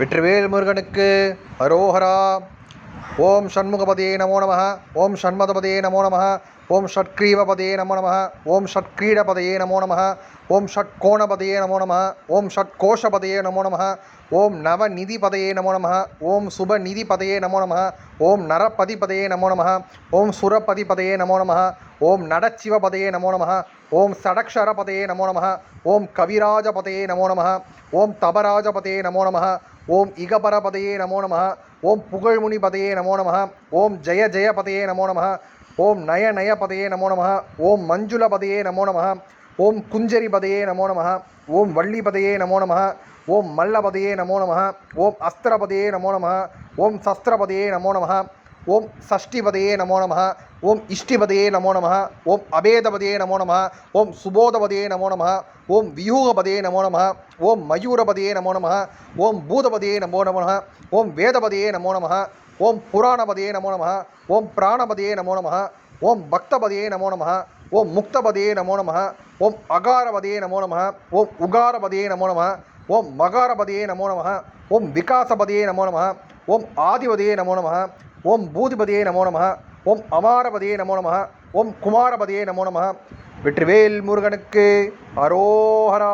வெற்றிவேல் முருகனுக்கு அரோஹரா ஓம் ஷண்முகபதியே நமோ நம ஓம் ஷண்மதபதியே நமோ நம ஓம் ஷட்க்ரீவபதியே நமோ நம ஓம் ஷட்க்ரீடபதியே நமோ நம ஓம் ஷட்கோணபதியே நமோ நம ஓம் ஷட்கோஷபதியே நமோ நம ஓம் நவநிதிபதையே நமோ நம ஓம் சுபநிதிபதையே நமோ நம ஓம் நரபதிபதையே நமோ நம ஓம் சுரபதிபதையே நமோ நம ஓம் நடச்சிவபதையே நமோ நம ஓம் சடக்ஷரபதையே நமோ நம ஓம் கவிராஜபதையே நமோ நம ஓம் தபராஜபதையே நமோ நம ஓம் இகபர பதையே நமோ நம ஓம் புகழ்முனி பதையே நமோ நம ஓம் ஜெய ஜெய பதையே நமோ நம ஓம் நய நய பதையே நமோ நம ஓம் மஞ்சுள பதையே நமோ நம ஓம் குஞ்சரி பதையே நமோ நம ஓம் வள்ளி பதையே நமோ நம ஓம் மல்லபதையே நமோ நம ஓம் அஸ்திரபதையே நமோ நம ஓம் சஸ்திரபதையே நமோ நம ஓம் சஷ்டிபதையே நமோ நம ஓம் இஷ்டிபதையே நமோ நம ஓம் அபேதபதையே நமோ நம ஓம் சுபோதபதையே நமோ நம ஓம் வியூகபதையே நமோ நம ஓம் மயூரபதையே நமோ நம ஓம் பூதபதையே நமோ நம ஓம் வேதபதையே நமோ நம ஓம் புராணபதையே நமோ நம ஓம் பிராணபதையே நமோ நம ஓம் பக்தபதையே நமோ நம ஓம் முக்தபதையே நமோ நம ஓம் அகாரபதையே நமோ நம ஓம் உகாரபதையே நமோ நம ஓம் மகாரபதியே நமோ நம ஓம் விகாசபதியே நமோ நம ஓம் ஆதிபதியே நமோ நம ஓம் பூதிபதியே நமோ நமக ஓம் அமாரபதியே நமோ நமக ஓம் குமாரபதியே நமோ நமக வெற்றிவேல் முருகனுக்கு அரோஹரா.